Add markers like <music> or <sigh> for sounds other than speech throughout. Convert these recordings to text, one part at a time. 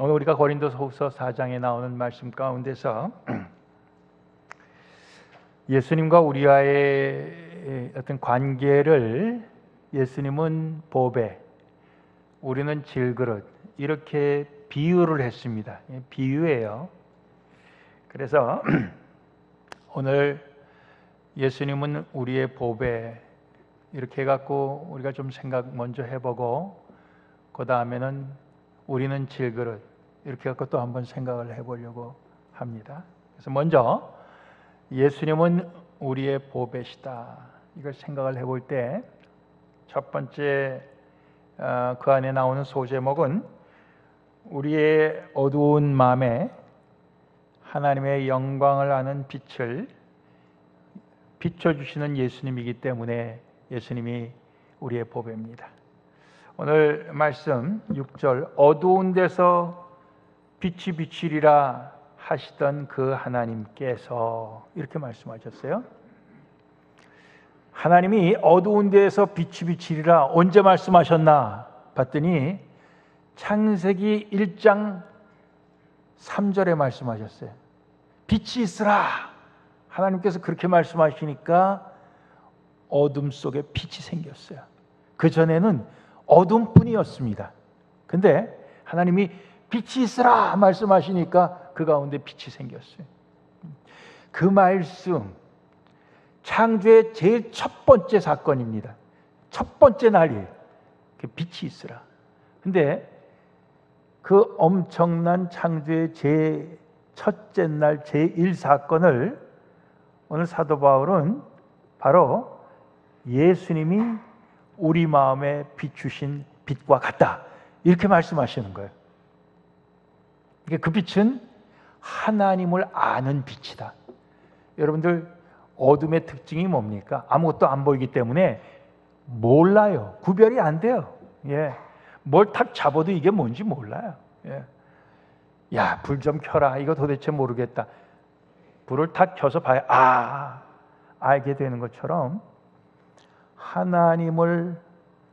오늘 우리가 고린도서후서 4장에 나오는 말씀 가운데서 <clears throat> 예수님과 우리와의 어떤 관계를 예수님은 보배, 우리는 질그릇 이렇게 비유를 했습니다. 비유예요. 그래서 <clears throat> 오늘 예수님은 우리의 보배 이렇게 해갖고 우리가 좀 생각 먼저 해보고 그 다음에는 우리는 질그릇 이렇게 해갖고 또 한번 생각을 해보려고 합니다. 그래서 먼저 예수님은 우리의 보배시다 이걸 생각을 해볼 때 첫 번째 어, 그 안에 나오는 소제목은 우리의 어두운 마음에 하나님의 영광을 아는 빛을 비춰주시는 예수님이기 때문에 예수님이 우리의 보배입니다. 오늘 말씀 6절 어두운 데서 빛이 비치리라 하시던 그 하나님께서 이렇게 말씀하셨어요. 하나님이 어두운 데에서 빛이 비치리라 언제 말씀하셨나 봤더니 창세기 1장 3절에 말씀하셨어요. 빛이 있으라. 하나님께서 그렇게 말씀하시니까 어둠 속에 빛이 생겼어요. 그 전에는 어둠뿐이었습니다. 근데 하나님이 빛이 있으라 말씀하시니까 그 가운데 빛이 생겼어요. 그 말씀 창조의 제일 첫 번째 사건입니다. 첫 번째 날이 그 빛이 있으라. 근데 그 엄청난 창조의 제 첫째 날 제1 사건을 오늘 사도 바울은 바로 예수님이 우리 마음에 비추신 빛과 같다. 이렇게 말씀하시는 거예요. 그 빛은 하나님을 아는 빛이다. 여러분들 어둠의 특징이 뭡니까? 아무것도 안 보이기 때문에 몰라요. 구별이 안 돼요. 예. 뭘 탁 잡아도 이게 뭔지 몰라요. 예. 야, 불 좀 켜라. 이거 도대체 모르겠다. 불을 탁 켜서 봐야 아, 알게 되는 것처럼 하나님을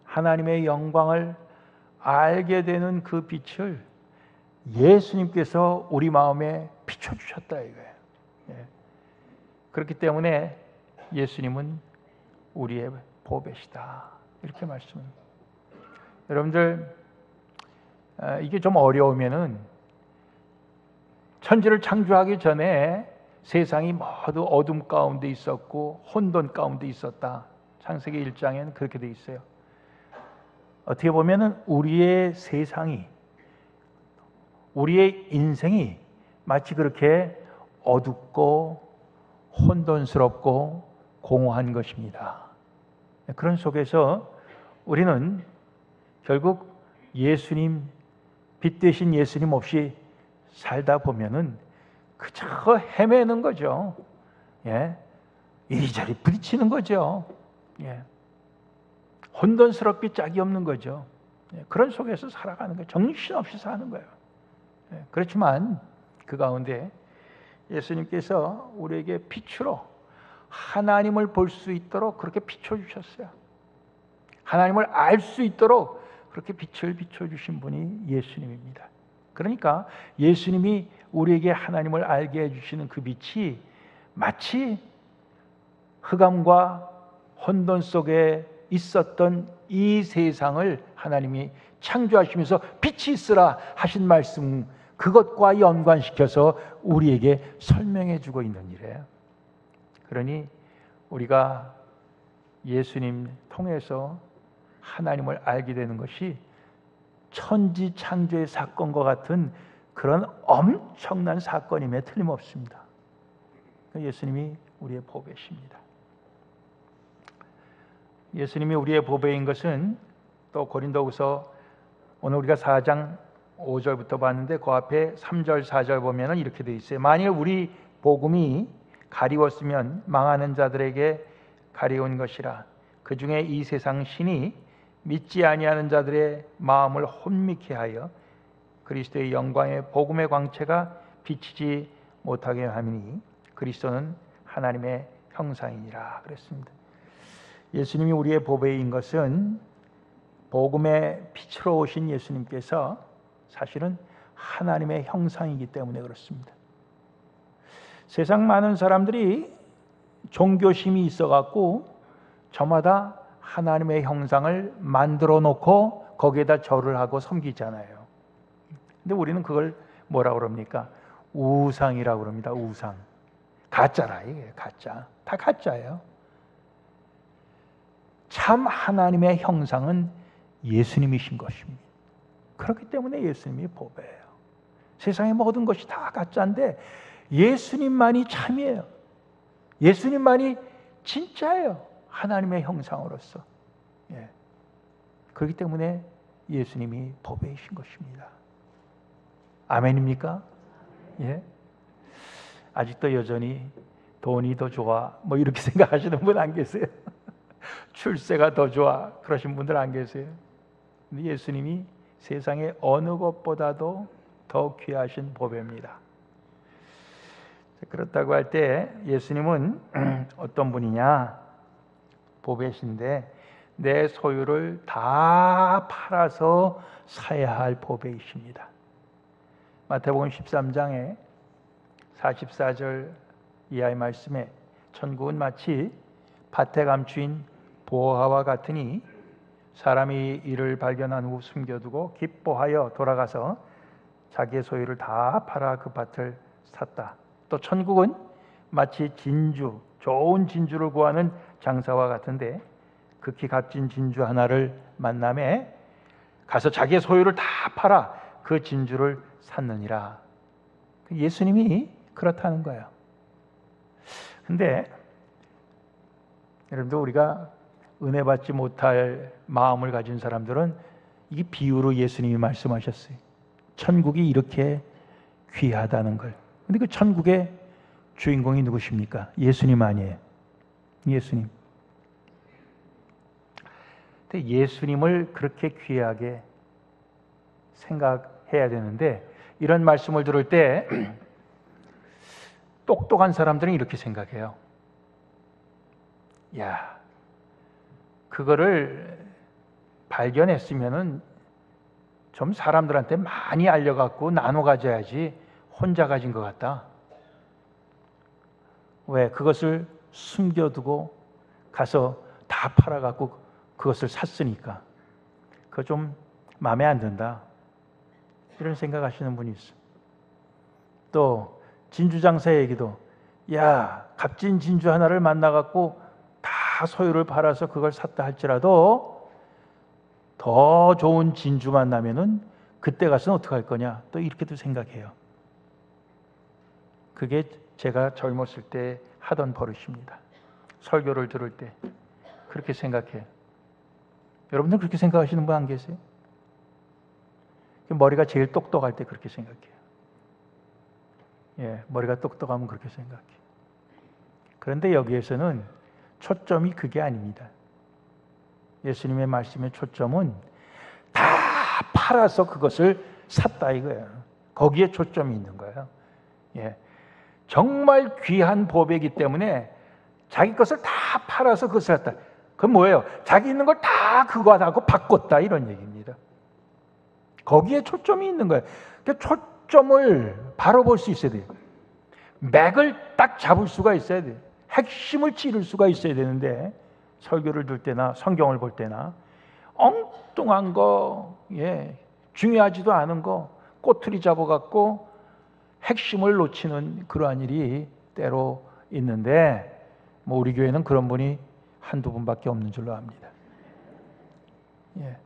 하나님의 영광을 알게 되는 그 빛을 예수님께서 우리 마음에 비춰 주셨다 이거예요. 예. 그렇기 때문에 예수님은 우리의 보배시다 이렇게 말씀합니다. 여러분들 아, 이게 좀 어려우면은 천지를 창조하기 전에 세상이 모두 어둠 가운데 있었고 혼돈 가운데 있었다. 창세기 1장에는 그렇게 돼 있어요. 어떻게 보면은 우리의 세상이 우리의 인생이 마치 그렇게 어둡고 혼돈스럽고 공허한 것입니다. 그런 속에서 우리는 결국 예수님 빛 대신 예수님 없이 살다 보면은 그저 헤매는 거죠. 예. 이리저리 부딪히는 거죠. 예. 혼돈스럽게 짝이 없는 거죠. 예. 그런 속에서 살아가는 거예요. 정신없이 사는 거예요. 예. 그렇지만 그 가운데 예수님께서 우리에게 빛으로 하나님을 볼 수 있도록 그렇게 비춰주셨어요. 하나님을 알 수 있도록 그렇게 빛을 비춰주신 분이 예수님입니다. 그러니까 예수님이 우리에게 하나님을 알게 해주시는 그 빛이 마치 흑암과 혼돈 속에 있었던 이 세상을 하나님이 창조하시면서 빛이 있으라 하신 말씀 그것과 연관시켜서 우리에게 설명해 주고 있는 일이에요. 그러니 우리가 예수님 통해서 하나님을 알게 되는 것이 천지 창조의 사건과 같은 그런 엄청난 사건임에 틀림없습니다. 예수님이 우리의 보배십니다. 예수님이 우리의 보배인 것은 또 고린도후서 오늘 우리가 4장 5절부터 봤는데 그 앞에 3절 4절 보면은 이렇게 돼 있어요. 만일 우리 복음이 가리웠으면 망하는 자들에게 가리운 것이라 그 중에 이 세상 신이 믿지 아니하는 자들의 마음을 혼미케 하여 그리스도의 영광의 복음의 광채가 비치지 못하게 하니 그리스도는 하나님의 형상이니라 그랬습니다. 예수님이 우리의 보배인 것은 복음의 빛으로 오신 예수님께서 사실은 하나님의 형상이기 때문에 그렇습니다. 세상 많은 사람들이 종교심이 있어 갖고 저마다 하나님의 형상을 만들어 놓고 거기에다 절을 하고 섬기잖아요. 근데 우리는 그걸 뭐라 그럽니까? 우상이라고 그럽니다. 우상. 가짜라 이게 가짜. 다 가짜예요. 참 하나님의 형상은 예수님이신 것입니다. 그렇기 때문에 예수님이 보배예요. 세상의 모든 것이 다 가짜인데 예수님만이 참이에요. 예수님만이 진짜예요. 하나님의 형상으로서. 예. 그렇기 때문에 예수님이 보배이신 것입니다. 아멘입니까? 예. 아직도 여전히 돈이 더 좋아. 뭐 이렇게 <laughs> 생각하시는 분 안 계세요? 출세가 더 좋아. 그러신 분들 안 계세요? 근데 예수님이 세상의 어느 것보다도 더 귀하신 보배입니다. 그렇다고 할 때 예수님은 <clears throat> 어떤 분이냐? 보배신데 내 소유를 다 팔아서 사야 할 보배이십니다. 마태복음 13장에 44절 이하의 말씀에 천국은 마치 밭에 감추인 보화와 같으니 사람이 이를 발견한 후 숨겨두고 기뻐하여 돌아가서 자기의 소유를 다 팔아 그 밭을 샀다. 또 천국은 마치 진주, 좋은 진주를 구하는 장사와 같은데 극히 값진 진주 하나를 만남에 가서 자기의 소유를 다 팔아 그 진주를 샀느니라. 예수님이 그렇다는 거예요. 근데 여러분들 우리가 은혜 받지 못할 마음을 가진 사람들은 이 비유로 예수님이 말씀하셨어요. 천국이 이렇게 귀하다는 걸. 근데 그 천국의 주인공이 누구십니까? 예수님 아니에요. 예수님. 근데 예수님을 그렇게 귀하게 생각해야 되는데 이런 말씀을 들을 때 <clears throat> 똑똑한 사람들은 이렇게 생각해요. 야, 그거를 발견했으면은 좀 사람들한테 많이 알려갖고 나눠 가져야지 혼자 가진 것 같다. 왜? 그것을 숨겨두고 가서 다 팔아갖고 그것을 샀으니까. 그거 좀 마음에 안 든다. 이런 생각하시는 분이 있어. 또 진주 장사 얘기도 야 값진 진주 하나를 만나갖고 다 소유를 팔아서 그걸 샀다 할지라도 더 좋은 진주 만 나면은 그때 가서는 어떻게 할 거냐 또 이렇게도 생각해요. 그게 제가 젊었을 때 하던 버릇입니다. 설교를 들을 때 그렇게 생각해요. 여러분들 그렇게 생각하시는 분 안 계세요? 머리가 제일 똑똑할 때 그렇게 생각해요. 예, 머리가 똑똑하면 그렇게 생각해요. 그런데 여기에서는 초점이 그게 아닙니다. 예수님의 말씀의 초점은 다 팔아서 그것을 샀다 이거예요. 거기에 초점이 있는 거예요. 예. 정말 귀한 보배이기 때문에 자기 것을 다 팔아서 그것을 샀다. 그건 뭐예요? 자기 있는 걸 다 그거 하고 바꿨다 이런 얘기입니다. 거기에 초점이 있는 거예요. 초점을 바로 볼 수 있어야 돼요. 맥을 딱 잡을 수가 있어야 돼요. 핵심을 찌를 수가 있어야 되는데 설교를 들 때나 성경을 볼 때나 엉뚱한 거, 예, 중요하지도 않은 거 꼬투리 잡아갖고 핵심을 놓치는 그러한 일이 때로 있는데 뭐 우리 교회는 그런 분이 한두 분밖에 없는 줄로 압니다. 예.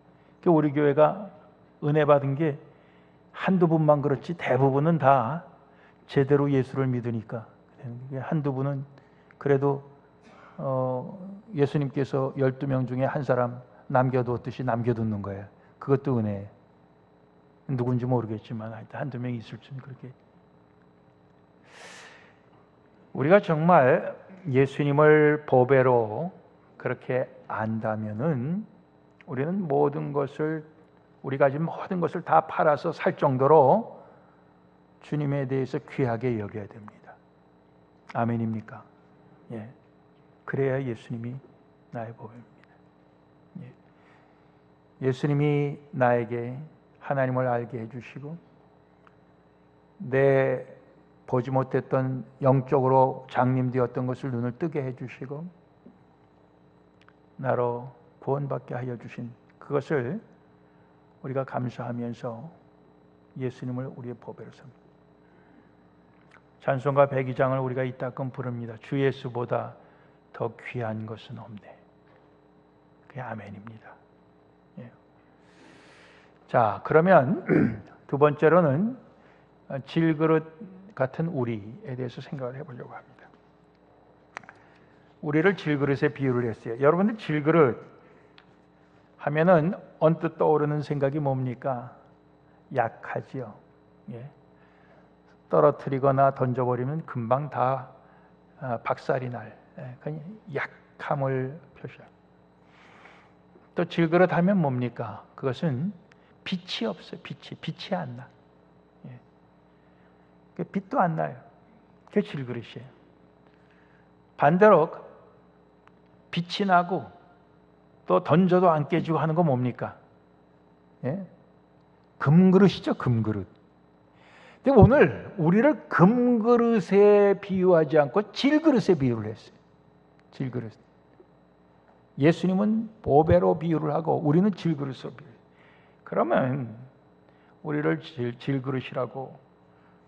그 우리 교회가 은혜 받은 게 한두 분만 그렇지 대부분은 다 제대로 예수를 믿으니까 한두 분은 그래도 어, 예수님께서 12명 중에 한 사람 남겨두었듯이 남겨두는 거예요. 그것도 은혜. 누군지 모르겠지만 한두 명 있을 줄 그렇게. 우리가 정말 예수님을 보배로 그렇게 안다면은 우리는 모든 것을 우리가 가진 모든 것을 다 팔아서 살 정도로 주님에 대해서 귀하게 여겨야 됩니다. 아멘입니까? 예. 그래야 예수님이 나의 보배입니다. 예. 예수님이 나에게 하나님을 알게 해주시고 내 보지 못했던 영적으로 장님되었던 것을 눈을 뜨게 해주시고 나로 구원받게 하여 주신 그것을 우리가 감사하면서 예수님을 우리의 보배로 삼니다. 찬송가 백이장을 우리가 이따금 부릅니다. 주 예수보다 더 귀한 것은 없네. 그게 아멘입니다. 예. 자, 그러면 <clears throat> 두 번째로는 질그릇 같은 우리에 대해서 생각을 해보려고 합니다. 우리를 질그릇에 비유를 했어요. 여러분들 질그릇 하면은 언뜻 떠오르는 생각이 뭡니까? 약하지요. 예. 떨어뜨리거나 던져버리면 금방 다 아, 박살이 날 예. 약함을 표시합니다. 또 질그릇 하면 뭡니까? 그것은 빛이 없어요. 빛이 빛이 안 나. 예. 그 빛도 안 나요. 그게 질그릇이에요. 반대로 빛이 나고 또 던져도 안 깨지고 하는 거 뭡니까? 예? 금그릇이죠, 금그릇. 근데 오늘 우리를 금그릇에 비유하지 않고 질그릇에 비유를 했어요. 질그릇. 예수님은 보배로 비유를 하고 우리는 질그릇으로 비유. 그러면 우리를 질, 질그릇이라고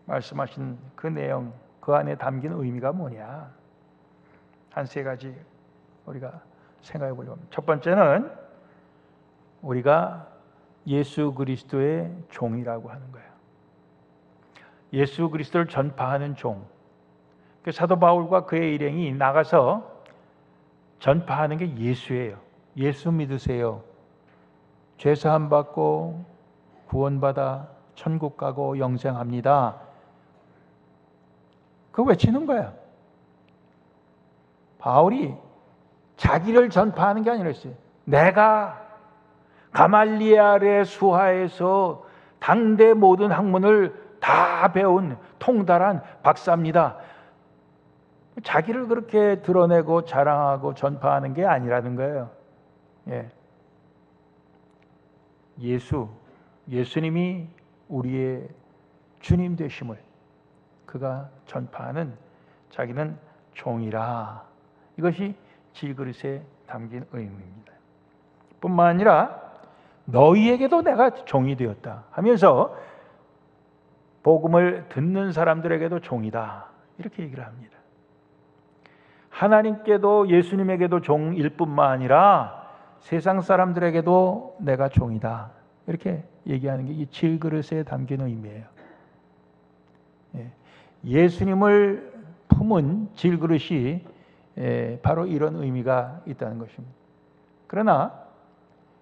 말씀하신 그 내용, 그 안에 담긴 의미가 뭐냐? 한 세 가지 우리가 생각해 보려고 합니다. 첫 번째는 우리가 예수 그리스도의 종이라고 하는 거예요. 예수 그리스도를 전파하는 종. 그 사도 바울과 그의 일행이 나가서 전파하는 게 예수예요. 예수 믿으세요. 죄 사함 받고 구원받아 천국 가고 영생합니다. 그 외치는 거야. 바울이 자기를 전파하는 게 아니랬어요. 내가 가말리알의 수하에서 당대 모든 학문을 다 배운 통달한 박사입니다. 자기를 그렇게 드러내고 자랑하고 전파하는 게 아니라는 거예요. 예. 예수, 예수님이 우리의 주님 되심을 그가 전파하는 자기는 종이라. 이것이 질그릇에 담긴 의미입니다. 뿐만 아니라 너희에게도 내가 종이 되었다 하면서 복음을 듣는 사람들에게도 종이다. 이렇게 얘기를 합니다. 하나님께도 예수님에게도 종일 뿐만 아니라 세상 사람들에게도 내가 종이다. 이렇게 얘기하는 게 이 질그릇에 담긴 의미예요. 예. 예수님을 품은 질그릇이 예, 바로 이런 의미가 있다는 것입니다. 그러나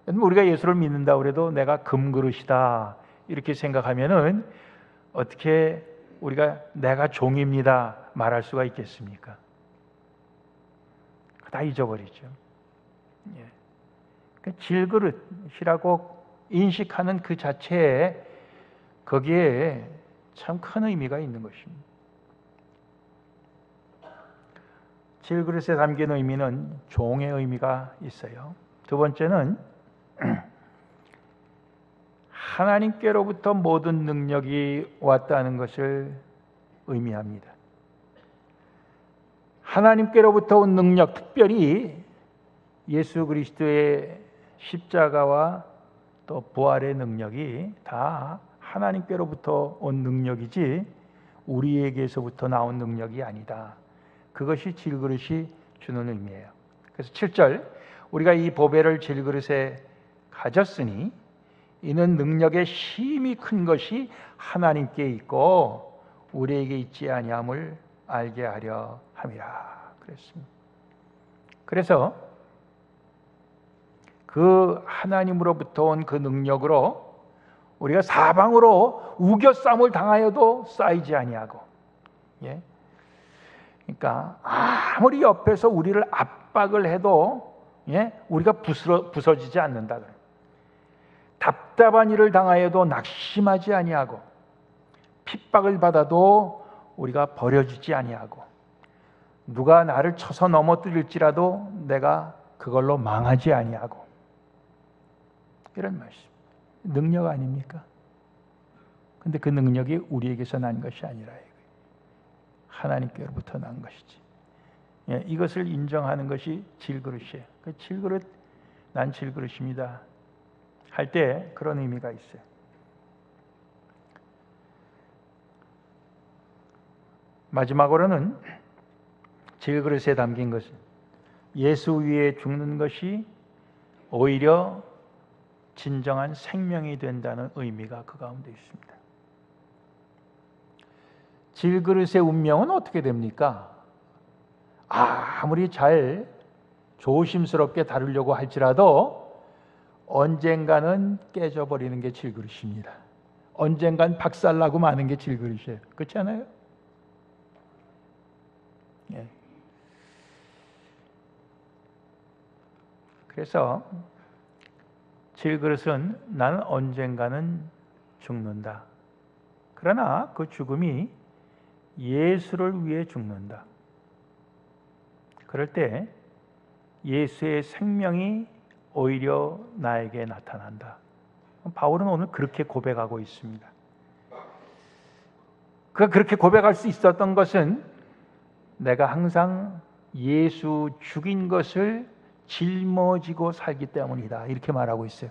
우리가 예수를 믿는다 그래도 내가 금그릇이다 이렇게 생각하면은 어떻게 우리가 내가 종입니다 말할 수가 있겠습니까? 다 잊어버리죠. 예. 그 질그릇이라고 인식하는 그 자체에 거기에 참 큰 의미가 있는 것입니다. 질그릇에 담긴 의미는 종의 의미가 있어요. 두 번째는 <clears throat> 하나님께로부터 모든 능력이 왔다는 것을 의미합니다. 하나님께로부터 온 능력, 특별히 예수 그리스도의 십자가와 또 부활의 능력이 다 하나님께로부터 온 능력이지 우리에게서부터 나온 능력이 아니다. 그것이 질그릇이 주는 의미예요. 그래서 7절 우리가 이 보배를 질그릇에 가졌으니 이는 능력의 힘이 큰 것이 하나님께 있고 우리에게 있지 아니함을 알게 하려 함이라 그랬습니다. 그래서 그 하나님으로부터 온 그 능력으로 우리가 사방으로 우겨쌈을 당하여도 쌓이지 아니하고 예? 그러니까 아무리 옆에서 우리를 압박을 해도 예? 우리가 부스러, 부서지지 않는다. 답답한 일을 당하여도 낙심하지 아니하고 핍박을 받아도 우리가 버려지지 아니하고 누가 나를 쳐서 넘어뜨릴지라도 내가 그걸로 망하지 아니하고 이런 말씀 능력 아닙니까? 근데 그 능력이 우리에게서 난 것이 아니라 하나님께로부터 난 것이지. 예, 이것을 인정하는 것이 질그릇이에요. 그 질그릇, 난 질그릇입니다. 할 때 그런 의미가 있어요. 마지막으로는 질그릇에 담긴 것은 예수 위에 죽는 것이 오히려 진정한 생명이 된다는 의미가 그 가운데 있습니다. 질그릇의 운명은 어떻게 됩니까? 아무리 잘 조심스럽게 다루려고 할지라도 언젠가는 깨져버리는 게 질그릇입니다. 언젠간 박살나고 마는 게 질그릇이에요. 그렇지 않아요? 예. 그래서 질그릇은 나는 언젠가는 죽는다. 그러나 그 죽음이 예수를 위해 죽는다. 그럴 때 예수의 생명이 오히려 나에게 나타난다. 바울은 오늘 그렇게 고백하고 있습니다. 그가 그렇게 고백할 수 있었던 것은 내가 항상 예수 죽인 것을 짊어지고 살기 때문이다. 이렇게 말하고 있어요.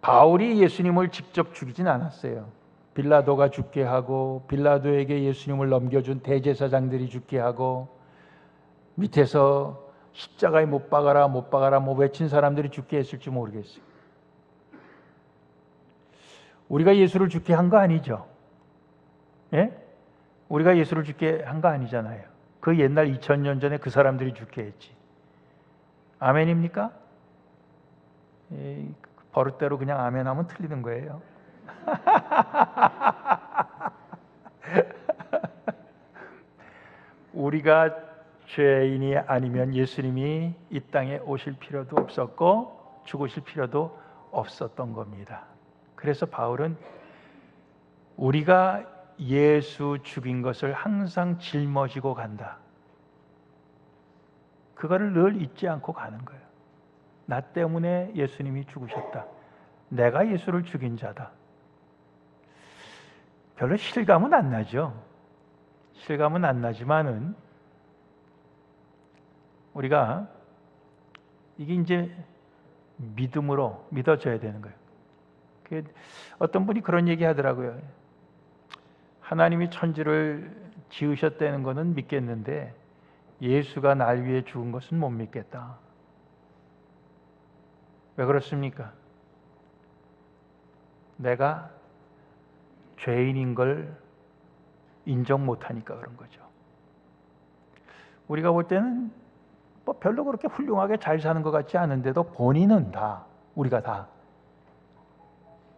바울이 예수님을 직접 죽이진 않았어요. 빌라도가 죽게 하고 빌라도에게 예수님을 넘겨준 대제사장들이 죽게 하고 밑에서 십자가에 못 박아라 못 박아라 뭐 외친 사람들이 죽게 했을지 모르겠어요. 우리가 예수를 죽게 한 거 아니죠? 예? 우리가 예수를 죽게 한 거 아니잖아요. 그 옛날 2000년 전에 그 사람들이 죽게 했지. 아멘입니까? 예, 버릇대로 그냥 아멘하면 틀리는 거예요. <laughs> 우리가 죄인이 아니면 예수님이 이 땅에 오실 필요도 없었고 죽으실 필요도 없었던 겁니다. 그래서 바울은 우리가 예수 죽인 것을 항상 짊어지고 간다. 그거를 늘 잊지 않고 가는 거예요. 나 때문에 예수님이 죽으셨다. 내가 예수를 죽인 자다. 별로 실감은 안 나죠. 실감은 안 나지만은 우리가 이게 이제 믿음으로 믿어져야 되는 거예요. 어떤 분이 그런 얘기 하더라고요. 하나님이 천지를 지으셨다는 것은 믿겠는데 예수가 날 위해 죽은 것은 못 믿겠다. 왜 그렇습니까? 내가 죄인인 걸 인정 못하니까 그런 거죠. 우리가 볼 때는 뭐 별로 그렇게 훌륭하게 잘 사는 것 같지 않은데도 본인은 다 우리가 다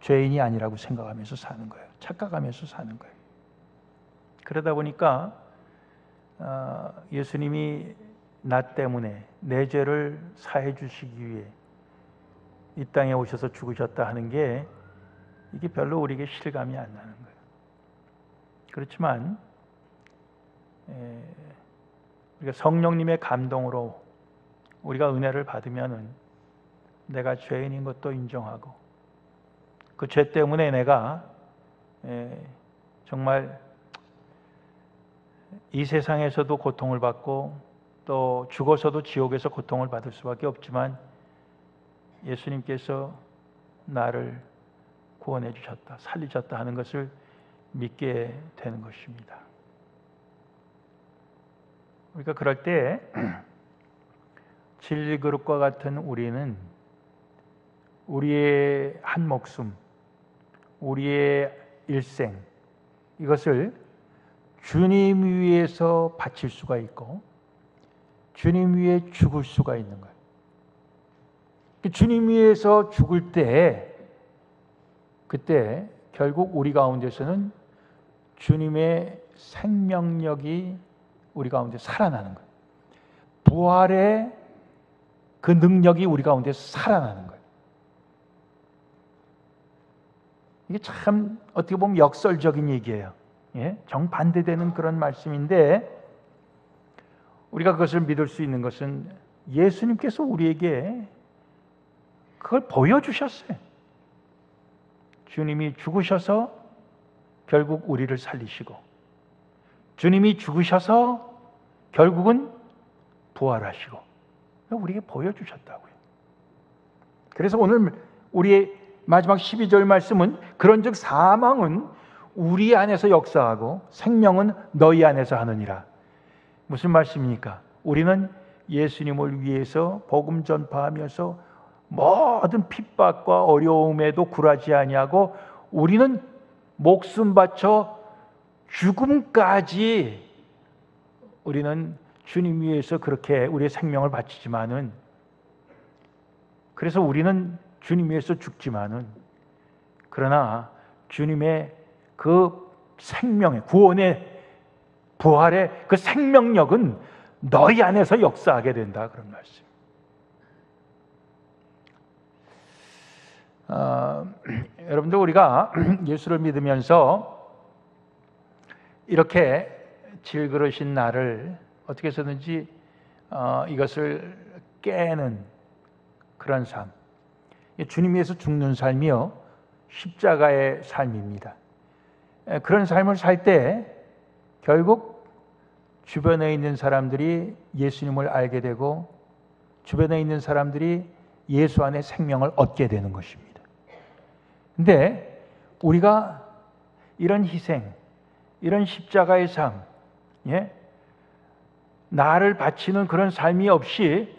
죄인이 아니라고 생각하면서 사는 거예요. 착각하면서 사는 거예요. 그러다 보니까 어, 예수님이 나 때문에 내 죄를 사해 주시기 위해 이 땅에 오셔서 죽으셨다 하는 게 이게 별로 우리에게 실감이 안 나는 거예요. 그렇지만 에, 우리가 성령님의 감동으로 우리가 은혜를 받으면은 내가 죄인인 것도 인정하고 그 죄 때문에 내가 에, 정말 이 세상에서도 고통을 받고 또 죽어서도 지옥에서 고통을 받을 수밖에 없지만 예수님께서 나를 구원해 주셨다, 살리셨다 하는 것을 믿게 되는 것입니다. 우리가 그럴 때 <clears throat> 진리그릇과 같은 우리는 우리의 한 목숨, 우리의 일생 이것을 주님 위해서 바칠 수가 있고 주님 위해 죽을 수가 있는 거예요. 주님 위해서 죽을 때 그때 결국 우리 가운데서는 주님의 생명력이 우리 가운데 살아나는 거예요. 부활의 그 능력이 우리 가운데 살아나는 거예요. 이게 참 어떻게 보면 역설적인 얘기예요. 예? 정반대되는 그런 말씀인데 우리가 그것을 믿을 수 있는 것은 예수님께서 우리에게 그걸 보여주셨어요. 주님이 죽으셔서 결국 우리를 살리시고 주님이 죽으셔서 결국은 부활하시고 우리에게 보여주셨다고요. 그래서 오늘 우리의 마지막 12절 말씀은 그런즉 사망은 우리 안에서 역사하고 생명은 너희 안에서 하느니라. 무슨 말씀입니까? 우리는 예수님을 위해서 복음 전파하면서 모든 핍박과 어려움에도 굴하지 아니하고 우리는 목숨 바쳐 죽음까지 우리는 주님 위해서 그렇게 우리의 생명을 바치지만은 그래서 우리는 주님 위해서 죽지만은 그러나 주님의 그 생명의 구원의 부활의 그 생명력은 너희 안에서 역사하게 된다 그런 말씀. 어, <clears throat> 여러분들 우리가 <clears throat> 예수를 믿으면서 이렇게 질그러신 나를 어떻게 해서든지 어, 이것을 깨는 그런 삶. 주님 위해서 죽는 삶이요 십자가의 삶입니다. 그런 삶을 살 때 결국 주변에 있는 사람들이 예수님을 알게 되고 주변에 있는 사람들이 예수 안에 생명을 얻게 되는 것입니다. 근데 우리가 이런 희생, 이런 십자가의 삶, 예? 나를 바치는 그런 삶이 없이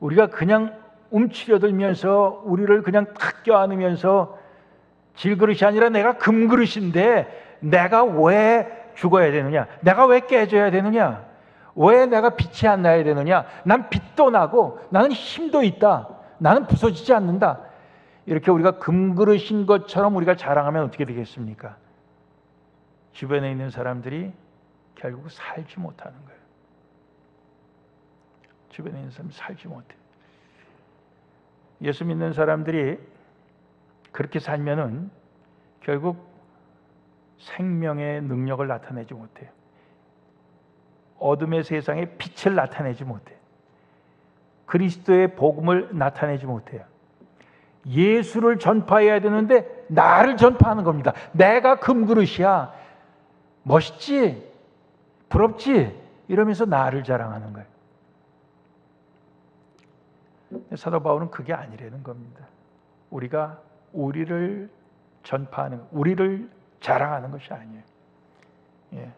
우리가 그냥 움츠려들면서 우리를 그냥 탁 껴안으면서 질그릇이 아니라 내가 금그릇인데 내가 왜 죽어야 되느냐? 내가 왜 깨져야 되느냐? 왜 내가 빛이 안 나야 되느냐? 난 빛도 나고 나는 힘도 있다. 나는 부서지지 않는다. 이렇게 우리가 금그릇인 것처럼 우리가 자랑하면 어떻게 되겠습니까? 주변에 있는 사람들이 결국 살지 못하는 거예요. 주변에 있는 사람이 살지 못해. 예수 믿는 사람들이 그렇게 살면은 결국 생명의 능력을 나타내지 못해요. 어둠의 세상에 빛을 나타내지 못해. 그리스도의 복음을 나타내지 못해요. 예수를 전파해야 되는데 나를 전파하는 겁니다. 내가 금그릇이야. 멋있지? 부럽지? 이러면서 나를 자랑하는 거예요. 사도 바울은 그게 아니라는 겁니다. 우리가 우리를 전파하는, 우리를 자랑하는 것이 아니에요. 예.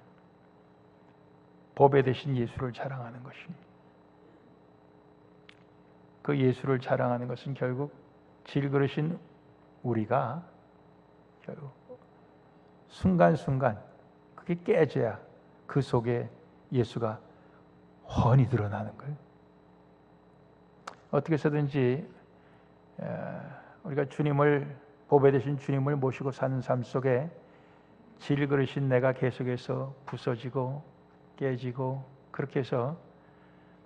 법에 대신 예수를 자랑하는 것입니다. 그 예수를 자랑하는 것은 결국 질그릇인 우리가 결국 순간순간 깨져야 그 속에 예수가 훤히 드러나는 거예요. 어떻게 해서든지 우리가 주님을 보배 되신 주님을 모시고 사는 삶 속에 질그릇인 내가 계속해서 부서지고 깨지고 그렇게 해서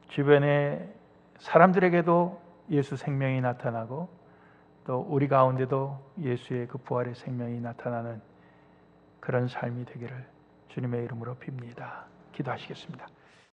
주변의 사람들에게도 예수 생명이 나타나고 또 우리 가운데도 예수의 그 부활의 생명이 나타나는 그런 삶이 되기를 주님의 이름으로 빕니다. 기도하시겠습니다.